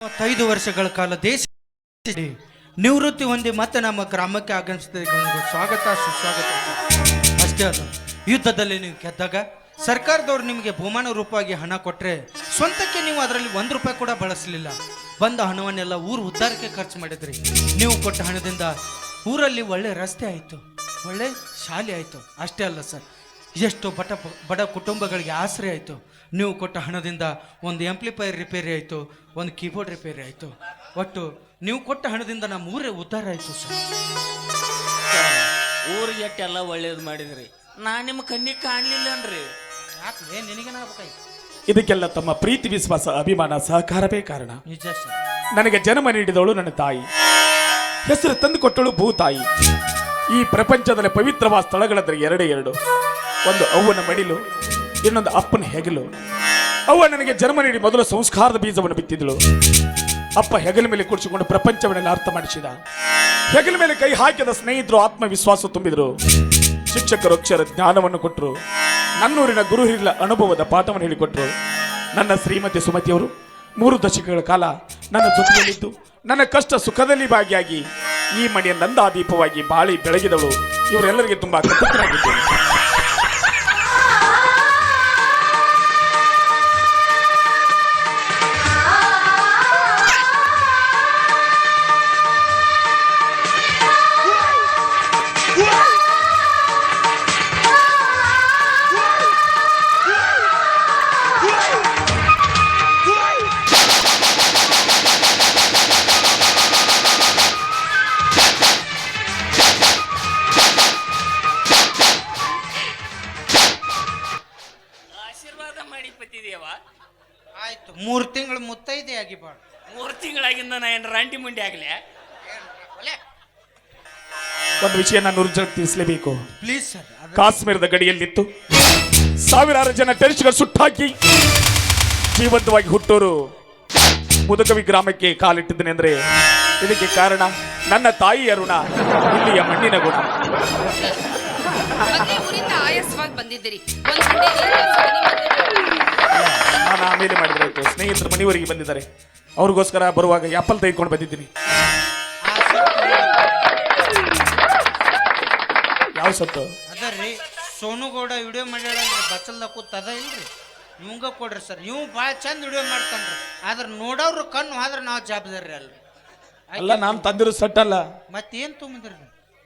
ಮೂವತ್ತೈದು ವರ್ಷಗಳ ಕಾಲ ದೇಶ ನಿವೃತ್ತಿ ಹೊಂದಿ ಮತ್ತೆ ನಮ್ಮ ಗ್ರಾಮಕ್ಕೆ ಆಗಮಿಸಿದ ಸ್ವಾಗತ, ಸುಸ್ವಾಗತ. ಅಷ್ಟೇ ಅದು. ಯುದ್ಧದಲ್ಲಿ ನೀವು ಗೆದ್ದಾಗ ಸರ್ಕಾರದವ್ರು ನಿಮಗೆ ಬಹುಮಾನ ರೂಪವಾಗಿ ಹಣ ಕೊಟ್ಟರೆ ಸ್ವಂತಕ್ಕೆ ನೀವು ಅದರಲ್ಲಿ ಒಂದು ರೂಪಾಯಿ ಕೂಡ ಬಳಸಲಿಲ್ಲ. ಬಂದ ಹಣವನ್ನೆಲ್ಲ ಊರು ಉದ್ಧಾರಕ್ಕೆ ಖರ್ಚು ಮಾಡಿದ್ರಿ. ನೀವು ಕೊಟ್ಟ ಹಣದಿಂದ ಊರಲ್ಲಿ ಒಳ್ಳೆ ರಸ್ತೆ ಆಯಿತು. ಒಳ್ಳೆ ಶಾಲೆ ಆಯಿತು. ಅಷ್ಟೇ ಅಲ್ಲ ಸರ್. ಎಷ್ಟು ಬಡ ಬಡ ಕುಟುಂಬಗಳಿಗೆ ಆಸರೆ ಆಯಿತು. ನೀವು ಕೊಟ್ಟ ಹಣದಿಂದ ಒಂದು ಎಂಪ್ಲಿಫೈರ್ ರಿಪೇರಿ ಆಯಿತು ಒಂದು ಕೀಬೋರ್ಡ್ ರಿಪೇರಿ ಆಯಿತು. ಒಟ್ಟು ನೀವು ಕೊಟ್ಟ ಹಣದಿಂದ ನಮ್ಮ ಊರೇ ಉದ್ಧಾರ ಆಯಿತು ಸರ್. ಊರಿಗೆ ಎಲ್ಲ ಒಳ್ಳೇದು ಮಾಡಿದ್ರಿ. ನಾ ನಿಮ್ಮ ಕಣ್ಣಿಗೆ ಕಾಣಲಿಲ್ಲ ಅನ್ರಿ ಯಾಕೆ ನಿನಗೇನಾಗ್ಬೇಕಾಯ್ತು? ಇದಕ್ಕೆಲ್ಲ ತಮ್ಮ ಪ್ರೀತಿ ವಿಶ್ವಾಸ ಅಭಿಮಾನ ಸಹಕಾರವೇ ಕಾರಣ. ನಿಜ ಸರ್. ನನಗೆ ಜನ್ಮ ನೀಡಿದವಳು ನನ್ನ ತಾಯಿ. ಹೆಸರು ತಂದುಕೊಟ್ಟಳು ಭೂತಾಯಿ ಈ ಪ್ರಪಂಚದಲ್ಲಿ ಪವಿತ್ರವಾದ ಸ್ಥಳಗಳಂದ್ರೆ ಎರಡೇ ಎರಡು. ಒಂದು ಅವ್ವನ ಮಡಿಲು, ಇನ್ನೊಂದು ಅಪ್ಪನ ಹೆಗಲು. ಅವ್ವ ನನಗೆ ಜನ್ಮ ನೀಡಿ ಮೊದಲು ಸಂಸ್ಕಾರದ ಬೀಜವನ್ನು ಬಿತ್ತಿದಳು ಅಪ್ಪ ಹೆಗಲ ಮೇಲೆ ಕುಡಿಸಿಕೊಂಡು ಪ್ರಪಂಚವನ್ನೆಲ್ಲ ಅರ್ಥ ಮಾಡಿಸಿದ. ಹೆಗಲ ಮೇಲೆ ಕೈ ಹಾಕಿದ ಸ್ನೇಹಿತರು ಆತ್ಮವಿಶ್ವಾಸ ತುಂಬಿದರು. ಶಿಕ್ಷಕರು ಅಕ್ಷರ ಜ್ಞಾನವನ್ನು ಕೊಟ್ಟರು ನನ್ನೂರಿನ ಗುರು ಹಿರಿಯ ಅನುಭವದ ಪಾಠವನ್ನು ಹೇಳಿಕೊಟ್ರು. ನನ್ನ ಶ್ರೀಮತಿ ಸುಮತಿಯವರು ಮೂರು ದಶಕಗಳ ಕಾಲ ನನ್ನ ಜೊತೆಯಲ್ಲಿದ್ದು, ನನ್ನ ಕಷ್ಟ ಸುಖದಲ್ಲಿ ಭಾಗಿಯಾಗಿ ಈ ಮನೆಯ ನಂದಾದೀಪವಾಗಿ ಬಾಳಿ ಬೆಳಗಿದವಳು ಇವರೆಲ್ಲರಿಗೆ ತುಂಬಾ ಕೃತಜ್ಞರಾಗಿದ್ದೇನೆ. ಮೂರು ತಿಂಗಳು ಮುತ್ತೈದೆ ಆಗಿ ಬಾಳ. ಮೂರು ತಿಂಗಳಾಗಿಂದ ನಾ ಏನು ರಂಟಿ ಮುಂಡಿ ಆಗ್ಲಿ ಒಂದು ವಿಷಯ ನಾನು ನೂರು ತಿಳಿಸಲೇಬೇಕು. ಪ್ಲೀಸ್ ಸರ್ ಅದು ಕಾಶ್ಮೀರದ ಗಡಿಯಲ್ಲಿತ್ತು. ಸಾವಿರಾರು ಜನ ಟೆರಿಸ್ಟ್ಗಳು ಸುಟ್ಟಾಕಿ ಜೀವಂತವಾಗಿ ಹುಟ್ಟೋರು. ಮುದಕವಿ ಗ್ರಾಮಕ್ಕೆ ಕಾಲಿಟ್ಟಿದ್ದೇನೆ ಅಂದ್ರೆ ಇದಕ್ಕೆ ಕಾರಣ ನನ್ನ ತಾಯಿಯ ಋಣ ಇಲ್ಲಿಯ ಮಣ್ಣಿನ ಗುಣ. ಮತ್ತೆ ಊರಿಂದ ಆಯಾಸವಾಗಿ ಬಂದಿದ್ದೀರಿ. ಒಂದ್ ಗಂಟೆ ನಾನು ಆಮೇಲೆ ಮಾಡಿದ್ರೆ ಆಯ್ತು ಸ್ನೇಹಿತರ ಮನೆಯವರಿಗೆ ಬಂದಿದ್ದಾರೆ. ಅವ್ರಿಗೋಸ್ಕರ ಬರುವಾಗ ಆಪಲ್ ತೆಗೆದುಕೊಂಡು ಬಂದಿದ್ದೀನಿ. ಯಾವ ಸತ್ತು? ಸೋನು ಸೋನುಗೌಡ ವಿಡಿಯೋ ಮಾಡ್ಯಾಳ ಬಚ್ಚಲ್ದ ಕೂತ್ ಅದ ಇಲ್ರಿ. ಇವಂಗ ಕೊಡ್ರಿ ಸರ್. ಇವ್ ಭಾಳ ಚಂದ ವಿಡಿಯೋ ಮಾಡ್ತಾನ್ರಿ. ಆದ್ರೆ ನೋಡೋರು ಕಣ್ಣು ಆದ್ರೆ ನಾವು ಜವಾಬ್ದಾರಿ ಅಲ್ರಿ. ಅಲ್ಲ ನಾನು ತಂದಿರೋ ಸಟ್ ಅಲ್ಲ ಮತ್ತೇನ್ ತುಂಬಿದ್ರಿ?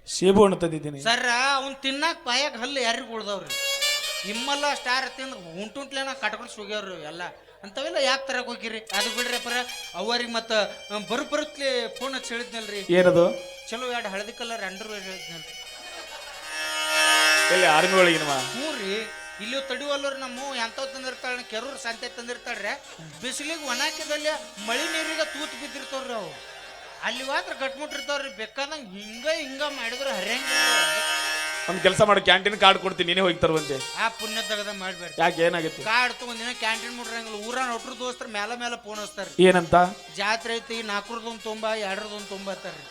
ಸೇಬು ಹಣ್ಣು ತಂದಿದ್ದೀನಿ. ಸರ್ ಅವ್ನ್ ತಿನ್ನಾಕ ಬಾಯಾಗ ಹಲ್ಲು ಯಾರಿಗೆ ಉಳ್ದವ್ರಿ? ನಿಮ್ಮಲ್ಲ ಸ್ಟಾರ್ ತಿಂದು ಉಂಟುಂಟ್ಲೇನ ಕಟ್ಕೊಂಡು ಸುಗ್ಯವ್ರು ಎಲ್ಲ. ಅಂತವೆಲ್ಲ ಯಾಕೆ ತರಕ್ ಹೋಗಿರಿ? ಅದು ಬಿಡ್ರಿ ಪರ ಅವರಿಗೆ ಮತ್ತ ಬರು ಬರುತ್ತೆ ಫೋನ್ ಹಚ್ಚಿ ಹೇಳಿದ್ನಲ್ರಿ ಏನದು? ಚಲೋ ಎರಡು ಹಳದಿ ಕಲರ್ ಅಂಡರ್ ಹೇಳಿದ್ನಲ್ರಿ ಎಲ್ಲಿ ಆರ್ಮಿ ಹ್ಞೂ ರೀ. ಇಲ್ಲಿ ತಡಿವಲ್ಲರು ನಮ್ಮ ಎಂಥವ್ ತಂದಿರ್ತಾಳೆ ಕೆರೂರು ಸಂತೆ ತಂದಿರ್ತಾಳ್ರೆ. ಬಿಸಿಲಿಗೆ ಒಣಾಕಿದಲ್ಲಿ ಮಳಿ ನೀರಿಗ ತೂತ್ ಬಿದ್ದಿರ್ತಾವ್ರಿ ಅವು. ಅಲ್ಲಿ ಮಾತ್ರ ಕಟ್ಬಿಟ್ಟಿರ್ತಾವ್ರಿ ಬೇಕಾದಂಗೆ ಹಿಂಗ ಹಿಂಗ ಮಾಡಿದ್ರೆ ಹರಿಯಂಗಿಲ್ಲ. ಒಂದು ಕೆಲಸ ಮಾಡಿ ಕ್ಯಾಂಟೀನ್ ಕಾರ್ಡ್ ಕೊಡ್ತೀನಿ ನೀನೇ ಹೋಗಿ ತರುವಂತೆ. ಆ ಪುಣ್ಯ ತೆಗದ ಮಾಡ್ಬೇಡ್ರಿ. ಯಾಕೆ ಏನಾಗುತ್ತೆ ಕಾರ್ಡ್ ತಗೊಂಡಿನ ಕ್ಯಾಂಟೀನ್ ಮುಟ್ರಂಗಿಲ್ಲ ಊರ ಒಟ್ರು ದೋಸ್ತರ ಮೇಲೆ ಮೇಲೆ ಫೋನ್ ಹಚ್ತಾರೆ ಏನಂತ? ಜಾತ್ರೆ ಐತಿ ನಾಲ್ಕರದೊಂದು ಒಂದು ಎರಡರದೊಂದು ತೊಂಬತ್ತಾರ್ರಿ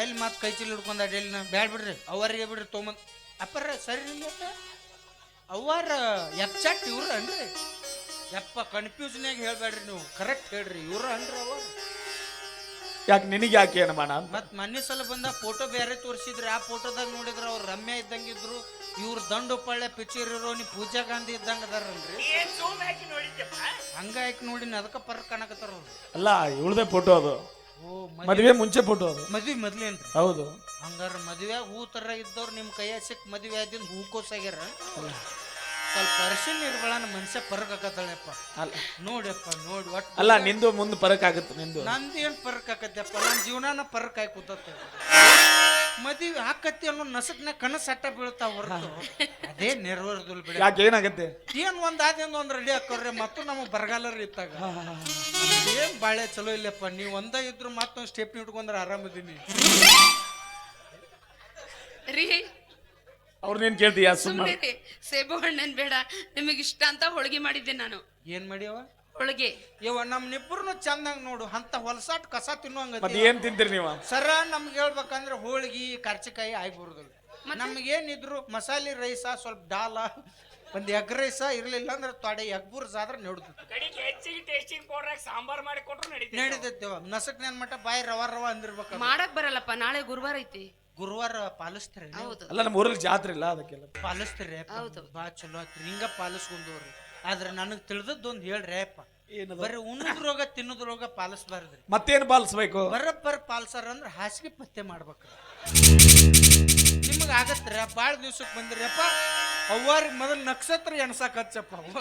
ಎಲ್ಲಿ ಮತ್ತೆ ಕೈ ಚೀಲ ಹಿಡ್ಕೊಂಡ ಎಲ್ಲಿ ನಾ ಬ್ಯಾಡ್ ಬಿಡ್ರಿ ಅವರಿಗೆ ಬಿಡ್ರಿ ತೊಗೊಂಬಂದ್ ಅಪ್ಪರ ಸರಿ ಇಲ್ಲ ಅವ್ವಾರ ಎಪ್ಚಟ್ ಇವ್ರ ಅನ್ರಿ. ಯಪ್ಪ ಆಗಿ ಹೇಳ್ಬೇಡ್ರಿ ನೀವು. ಕರೆಕ್ಟ್ ಹೇಳ್ರಿ ಇವ್ರ ಅನ್ರಿ ಅವ್ರ ಯಾಕೆ ನಿನಗೆ ಯಾಕೆ ಏನು ಮಾಡ ಮತ್ ಮೊನ್ನೆ ಸಲ ಬಂದ ಫೋಟೋ ಬೇರೆ ತೋರಿಸಿದ್ರೆ. ಆ ಫೋಟೋದಾಗ ನೋಡಿದ್ರ ಅವ್ರು ರಮ್ಯ ಇದ್ದಂಗಿದ್ರು. ಇವ್ರ ದಂಡು ಪಳ್ಳೆ ಪಿಚ್ಚರ್ ಇರೋ ನೀ ಪೂಜಾ ಗಾಂಧಿ ಇದ್ದಂಗ ಅದಾರಲ್ರಿ ಹಂಗ ಯಾಕೆ ನೋಡಿ ಅದಕ್ಕೆ ಪರ್ ಕಾಣಕತ್ತಾರ ಅವ್ರು. ಅಲ್ಲ ಇವಳದೇ ಫೋಟೋ ಅದು. ಓ ಮದುವೆ ಮುಂಚೆ ಫೋಟೋ ಅದು. ಮದ್ವಿ ಅಂತ ಹೌದು. ಹಂಗಾರ ಮದುವೆ ಹೂ ತರ ಇದ್ದವ್ರು ನಿಮ್ಮ ಕೈಯ ಸಿಕ್ ಮದ್ವೆ ಆದಿಂದ ಹೂಕೋಸಾಗ್ಯಾರ ಸ್ವಲ್ಪ ಅರಿಶಿನ ಇರ್ಗಳನ್ನ ಮನುಷ್ಯ ಪರಕ್ ಆಕತ್ತಾಳಪ್ಪ ಅಲ್ಲ. ನೋಡಪ್ಪ ನೋಡಿ ಒಟ್ಟು ಅಲ್ಲ ನಿಂದು ಮುಂದೆ ಪರಕ್ ಆಗುತ್ತೆ ನಿಂದು. ನಂದು ಏನು ಪರಕ್ ಆಕತ್ತಪ್ಪ ನನ್ನ ಜೀವನಾನ ಪರಕ್ ಆಗಿ ಕೂತತ್ತೆ. ಮದುವೆ ಹಾಕತ್ತಿ ಅನ್ನೋ ನಸಕ್ನ ಕನಸು ಅಟ್ಟ ಬೀಳ್ತಾವ ಹೊರತು. ಅದೇ ನೆರವೇರ್ದಿಲ್ಲ ಬಿಡ. ಯಾಕೆ ಏನಾಗತ್ತೆ? ಏನು ಒಂದ್ ಆದಿಂದ ಒಂದು ರೆಡಿ ಹಾಕೋರ್ರಿ ಮತ್ತು ನಮಗೆ ಬರಗಾಲರು ಇತ್ತಾಗ. ಏನ್ ಬಾಳೆ ಚಲೋ ಇಲ್ಲಪ್ಪ? ನೀವು ಒಂದ ಇದ್ರು ಮತ್ತೊಂದು ಸ್ಟೆಪ್ ಇಟ್ಕೊಂಡ್ರೆ ಆರಾಮದೀನಿ ರೀ. ಅವ್ರು ನೀನ್ ಕೇಳ್ತೀಯ? ಸುಮ್ಮನೆ ಸುಮ್ಮನೆ ಸೇಬು ಹಣ್ಣನ್ ಬೇಡ. ನಿಮಗೆ ಇಷ್ಟ ಅಂತ ಹೋಳಿಗೆ ಮಾಡಿದ್ದೆ ನಾನು. ಏನ್ ಮಾಡ್ಯವ? ಹೋಳಿಗೆ. ಇವ ನಮ್ನಿಬ್ಬರನ್ನು ಚಂದಂಗ್ ನೋಡು. ಅಂತ ಹೊಲಸಾಟ್ ಕಸ ತಿನ್ನುವಂಗ ಮತ್ತೆ ಏನ್ ತಿಂತೀರಿ ನೀವು? ಸರ ನಮ್ಗೆ ಹೇಳ್ಬೇಕಂದ್ರೆ ಹೋಳಿಗೆ ಕರ್ಚಿಕಾಯಿ ಆಗಿ ಬರುದಿಲ್ಲ ನಮ್ಗೇನಿದ್ರು ಮಸಾಲೆ ರೈಸ ಸ್ವಲ್ಪ ಡಾಲ ಒಂದು ಎಗ್ ರೈಸ ಇರ್ಲಿಲ್ಲ ಅಂದ್ರೆ ತೊಡೆ ಎಗ್ ಬುರ್ಸ್ ಆದ್ರೆ ನೋಡ್ತೈತಿ. ಕಡಿಗೆ ಹೆಚ್ಚಿಗೆ ಟೇಸ್ಟಿಂಗ್ ಸಾಂಬಾರ್ ಮಾಡಿ ಕೊಟ್ರು ನಡೀತೈತೆ ನಡೀತೈತಿ ನಸಕ್ ನನ್ ಮಟ್ಟ ಬಾಯಿ ರವ ರವ ಅಂದಿರ್ಬೇಕು ಮಾಡಕ್ ಬರಲ್ಲಪ್ಪ. ನಾಳೆ ಗುರುವಾರ ಐತಿ. ಗುರುವಾರ ಪಾಲಿಸ್ತಾರೆ ಹೌದು. ಅಲ್ಲ ನಮ್ಮ ಊರಲ್ಲಿ ಜಾತ್ರೆ ಇಲ್ಲ ಅದಕ್ಕೆಲ್ಲ. ಪಾಲಿಸ್ತೀರಿ ಹೌದು. ಬಾ ಚಲೋ ಆತ್ರಿ. ಹಿಂಗ ಪಾಲಿಸ್ಕೊಂಡವ್ರಿ ಆದ್ರೆ ನನಗೆ ತಿಳಿದದ್ದೊಂದು ಹೇಳ್ರಿ ಅಪ್ಪ. ಏನದು? ರೋಗ ತಿನ್ನದ ತಿನ್ನೋದ್ರೋಗ ಪಾಲಿಸ್ಬಾರ್ದ್ರಿ. ಮತ್ತೇನ್ ಪಾಲಿಸ್ಬೇಕು? ಬರಬ್ಬರ್ ಪಾಲಿಸಾರ ಅಂದ್ರೆ ಹಾಸಿಗೆ ಪತ್ತೆ ಮಾಡ್ಬೇಕು ನಿಮಗೆ ಆಗತ್ರ ಭಾಳ ದಿವ್ಸಕ್ಕೆ ಬಂದಿರಪ್ಪ ಅವ್ವಾರಿ ಮೊದಲು ನಕ್ಷತ್ರ ಎಣ್ಸಕ್ ಹಚ್ಚಪ್ಪ. ಅವ್ವ.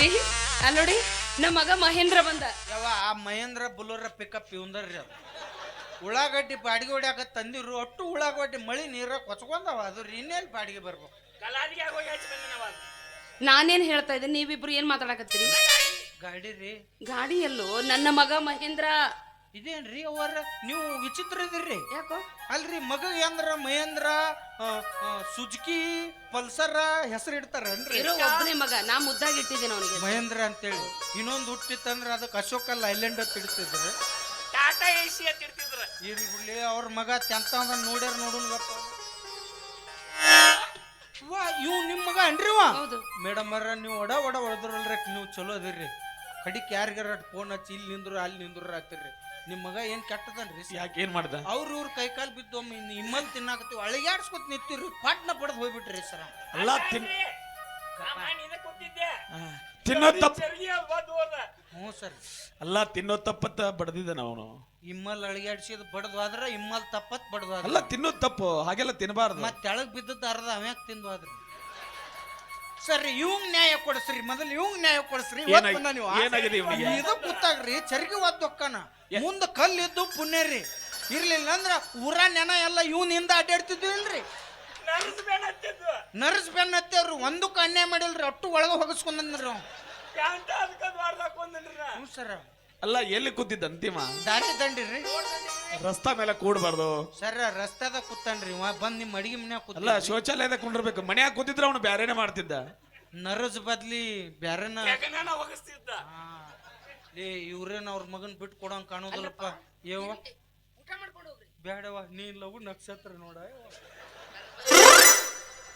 ರೀ ಅಲ್ಲಿ ನೋಡಿ ನಮ್ಮ ಮಗ ಮಹೇಂದ್ರ ಬಂದ. ಯಾವ ಆ ಮಹೇಂದ್ರ ಬುಲೋರ ಪಿಕಪ್ ಇವಂದ್ರಿ ಅದು. ಉಳ್ಳಾಗಡ್ಡಿ ಬಾಡಿಗೆ ಹೊಡ್ಯಾಕ ತಂದಿರು ಒಟ್ಟು ಉಳ್ಳಾಗಡ್ಡಿ ಮಳಿ ನೀರ ಕೊಚ್ಕೊಂಡವ ಅದು ಇನ್ನೇನು ಬಾಡಿಗೆ ಬರ್ಬೇಕು? ಆಗೋಗಿ ಹಚ್ಚಿ ನಾನೇನ್ ಹೇಳ್ತಾ ಇದ್ದೀನಿ ನೀವಿಬ್ರು ಏನ್ ಮಾತಾಡಕತ್ತೀರಿ? ಗಾಡಿ ರೀ. ಗಾಡಿ ಎಲ್ಲೋ ನನ್ನ ಮಗ ಮಹೇಂದ್ರ ಇದೇನ್ರಿ ಅವರ ನೀವು ವಿಚಿತ್ರ ಇದ್ರಿ ಯಾಕೋ? ಅಲ್ರಿ ಮಗ ಏನ್ರ ಮಹೇಂದ್ರ ಆ, ಆ, ಸುಜುಕಿ ಪಲ್ಸರ ಹೆಸರು ಇಡ್ತಾರನ್ರಿ? ಇರೋ ಒಬ್ಬನೇ ಮಗ. ನಾ ಮುದ್ದಾಗಿ ಇಟ್ಟಿದ್ದೀನಿ ಅವನಿಗೆ. ಮಹೇಂದ್ರ ಅಂತೇಳಿ. ಇನ್ನೊಂದು ಹುಟ್ಟಿತ್ತಂದ್ರ ಅದಕ್ಕೆ ಅಶೋಕ ಲೈಲ್ಯಾಂಡ್ ಅಂತ ಇಡ್ತಿದ್ರು. ಟಾಟಾ ಅಂತ ಬಿಡ್ಲಿ ಅವ್ರ ಮಗ ತೆಂತ ನೋಡ್ಯಾರ ನೋಡುನ್ ಗೊತ್ತ? ವಾ ಇವ್ ನಿಮ್ಮ ಮಗ ಅನ್ರಿ ವಾ ಹೌದು. ಮೇಡಮ್ ಅವ್ರ ನೀವು ಒಡ ಒಡ ಹೊಡೆದ್ರಲ್ರಿ ನೀವು ಚಲೋ ಅದಿರ್ರಿ ಕಡಿಕ್ ಯಾರಿಗಾರ ಫೋನ್ ಹಚ್ಚಿ ಇಲ್ಲಿ ನಿಂದ್ರು ಅಲ್ಲಿ ನಿಂದ್ರು ಆಗ್ತಿರ್ರಿ. ನಿಮ್ಮ ಮಗ ಏನ್ ಕೆಟ್ಟದನ್ರಿ ಯಾಕೆ ಏನ್ ಮಾಡ್ದ? ಅವ್ರ ಇವ್ರ ಕೈ ಕಾಲು ಬಿದ್ದು ಒಮ್ಮೆ ಇಮ್ಮಲ್ ತಿನ್ನಾಕತ್ತೀವಿ ಅಳಿಗಾಡ್ಸ್ಕೊತ ನಿಂತಿವ್ರಿ ಪಾಟ್ನ ಪಡೆದು ಹೋಗ್ಬಿಟ್ರಿ ಸರ. ಅಲ್ಲ ತಿನ್ ತಿನ್ನೋ ತಪ್ಪ ಹ್ಞೂ ಸರ್. ಅಲ್ಲ ತಿನ್ನೋ ತಪ್ಪತ್ತ ಬಡ್ದಿದ್ದಾನ ಅವನು. ಇಮ್ಮಲ್ ಅಳಿಗಾಡ್ಸಿದ್ ಬಡದು ಆದ್ರ ಇಮ್ಮಲ್ ತಪ್ಪತ್ ಬಡದು ಅಲ್ಲ ತಿನ್ನೋ ತಪ್ಪು ಹಾಗೆಲ್ಲ ತಿನ್ನಬಾರ್ದು ಮತ್ತೆ ತೆಳಗ್ ಬಿದ್ದದ್ದು ಅರ್ಧ ಅವ್ಯಾಕ್ ತಿಂದು ಆದ್ರಿ ಸರಿ ಇವಂಗ್ ನ್ಯಾಯ ಕೊಡಿಸ್ರಿ. ಮೊದಲು ಇವಂಗ್ ನ್ಯಾಯ ಕೊಡಿಸ್ರಿ. ಇವತ್ತು ಏನಾಗಿ- ಬಂದ ನೀವು ಏನಾಗಿದೆ ಇವ್ನಿಗೆ? ಇದು ಗೊತ್ತಾಗ್ರಿ ಚರ್ಗಿ ಒದ್ದು ಒಕ್ಕನ ಮುಂದ ಕಲ್ಲು ಇದ್ದು ಪುಣ್ಯ ರೀ. ಇರ್ಲಿಲ್ಲ ಅಂದ್ರ ಊರ ನೆನ ಎಲ್ಲ ಇವನಿಂದ ಅಡ್ಡಾಡ್ತಿದ್ವಿ ಇಲ್ರಿ ನರ್ಸ್ ಬೆನ್ನತ್ತೆ ಅವ್ರು ನರ್ಸ್ ಬೆನ್ನ ಹತ್ತೇವ್ರಿ ಒಂದಕ್ಕೆ ಅನ್ಯಾಯ ಮಾಡಿಲ್ರಿ. ಅಟ್ಟು ಒಳಗ ಹೋಗಿಸ್ಕೊಂಡ್ರಿ ಪ್ಯಾಂಟ ಅದಕ್ಕೆ ಹ್ಞೂ ಸರ. ಅಲ್ಲ ಎಲ್ಲಿ ಕೂತಿದ್ದ ಅಂತಿಮ? ದಾರಿ ತಂಡಿರಿ ರೀ ರಸ್ತಾ ಮೇಲೆ ಕೂಡಬಾರ್ದು. ಸರ್ ರಸ್ತಾದ ಕೂತಾನ್ರಿ. ಇವ ಬಂದ್ ನಿಮ್ ಅಡಿಗೆ ಮನ್ಯಾಗ ಅಲ್ಲ ಶೌಚಾಲಯದ ಶೌಚಾಲಯದಾಗ ಕುಂಡಿರ್ಬೇಕು. ಮನ್ಯಾಗ ಕೂತಿದ್ರೆ ಅವನು ಬ್ಯಾರೇನೆ ಮಾಡ್ತಿದ್ದ. ನರಜ್ ಬದ್ಲಿ ಬ್ಯಾರೆನ ಯಾಕನ ಹೋಗಿಸ್ತಿದ್ದ ಆ, ಏ ಇವ್ರೇನ್ ಅವ್ರ ಮಗನ್ ಬಿಟ್ಟು ಕೊಡಂಗ್ ಕಾಣೋದಿಲ್ಲಪ್ಪ. ಏವ ಬೇಡವ ನೀ ಲಘು ನಕ್ಷತ್ರ ನೋಡ.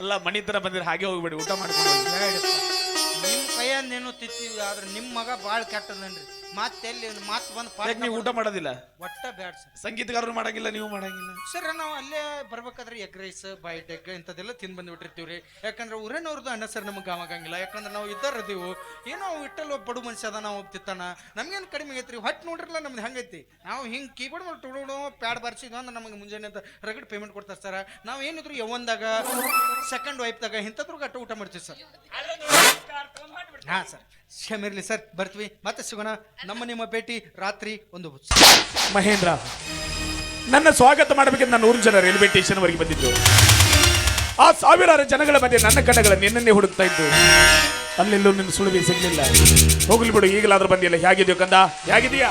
ಅಲ್ಲ ಮನಿ ತರ ಬಂದಿರ ಹಾಗೆ ಹೋಗ್ಬೇಡಿ. ಊಟ ಮಾಡ್ಕೊಂಡು ಹೋಗಿ ಬೇಡಪ್ಪ ನಿಮ್ ಕೈಯನ್ನೇನು ತಿತ್ತೀವಿ ಆದ್ರೆ ನಿಮ್ ಮಗ ಬಾಳ್ ಕೆಟ್ಟದನ್ರಿ. ಮತ್ತೆ ಎಲ್ಲಿ ಮಾತ್ ಬಂದು ಯಾಕೆ ನೀವು ಊಟ ಮಾಡೋದಿಲ್ಲ? ಒಟ್ಟ ಬ್ಯಾಡ್ ಸರ್. ಸಂಗೀತಗಾರರು ಮಾಡಂಗಿಲ್ಲ ನೀವು ಮಾಡಂಗಿಲ್ಲ. ಸರ್ ನಾವು ಅಲ್ಲೇ ಬರ್ಬೇಕಾದ್ರೆ ಎಗ್ ರೈಸ್ ಎಗ್ ಇಂಥದ್ದೆಲ್ಲ ತಿಂದು ಬಂದ್ಬಿಟ್ಟಿರ್ತೀವಿ ಯಾಕಂದ್ರೆ ಊರೇನವ್ರದ್ದು ಅನ್ನ ಸರ್ ನಮಗೆ ಗಾವಾಗಂಗಿಲ್ಲ ಯಾಕಂದ್ರೆ ನಾವು ಇದ್ದಾರ ಅದೀವು ಏನೋ ಇಟ್ಟಲ್ಲಿ ಒಬ್ಬ ಬಡು ಮನುಷ್ಯ ಅದ ನಾವು ತಿತ್ತಾನ ನಮ್ಗೇನು ಕಡಿಮೆ ಆಗೈತ್ರಿ ಹೊಟ್ಟು ನೋಡ್ರಲ್ಲ ನಮ್ದು ಹಂಗೈತಿ? ನಾವು ಹಿಂಗೆ ಕೀಬೋರ್ಡ್ ಮಾಡಿ ಟುಡು ಪ್ಯಾಡ್ ಬರ್ಸಿದ್ವಿ ಅಂದ್ರೆ ನಮಗೆ ಮುಂಜಾನೆ ಅಂತ ರಗಡ್ ಪೇಮೆಂಟ್ ಕೊಡ್ತಾರೆ ಸರ್. ನಾವು ಏನಿದ್ರು ಯಾವಂದಾಗ ಸೆಕೆಂಡ್ ವೈಪ್ದಾಗ ಇಂಥದ್ರು ಗಟ್ಟ ಊಟ ಮಾಡ್ತೀವಿ ಸರ್. ಹಾಂ, ಸರ್. ಕ್ಷಮಿರ್ಲಿ ಸರ್. ಬರ್ತೀವಿ. ಮತ್ತೆ ಸಿಗೋಣ. ನಮ್ಮ ನಿಮ್ಮ ಭೇಟಿ ರಾತ್ರಿ ಒಂದು ಮಹೇಂದ್ರ, ನನ್ನ ಸ್ವಾಗತ ಮಾಡಬೇಕೆಂದು ನಾನು ನೂರು ಜನ ರೈಲ್ವೆ ಸ್ಟೇಷನ್ ವರೆಗೆ ಬಂದಿದ್ದು. ಆ ಸಾವಿರಾರು ಜನಗಳ ಮಧ್ಯೆ ನನ್ನ ಕಣಗಳ ನಿನ್ನನ್ನೇ ಹುಡುಕ್ತಾ ಇದ್ದು. ಅಲ್ಲೆಲ್ಲೂ ನಿನ್ನ ಸುಳಿವಿ ಸಿಗ್ಲಿಲ್ಲ. ಹೋಗ್ಲಿ ಬಿಡು, ಈಗಲಾದ್ರೂ ಬಂದಿಲ್ಲ ಹೇಗಿದೆಯೋ ಕಂದ? ಹೇಗಿದೀಯಾ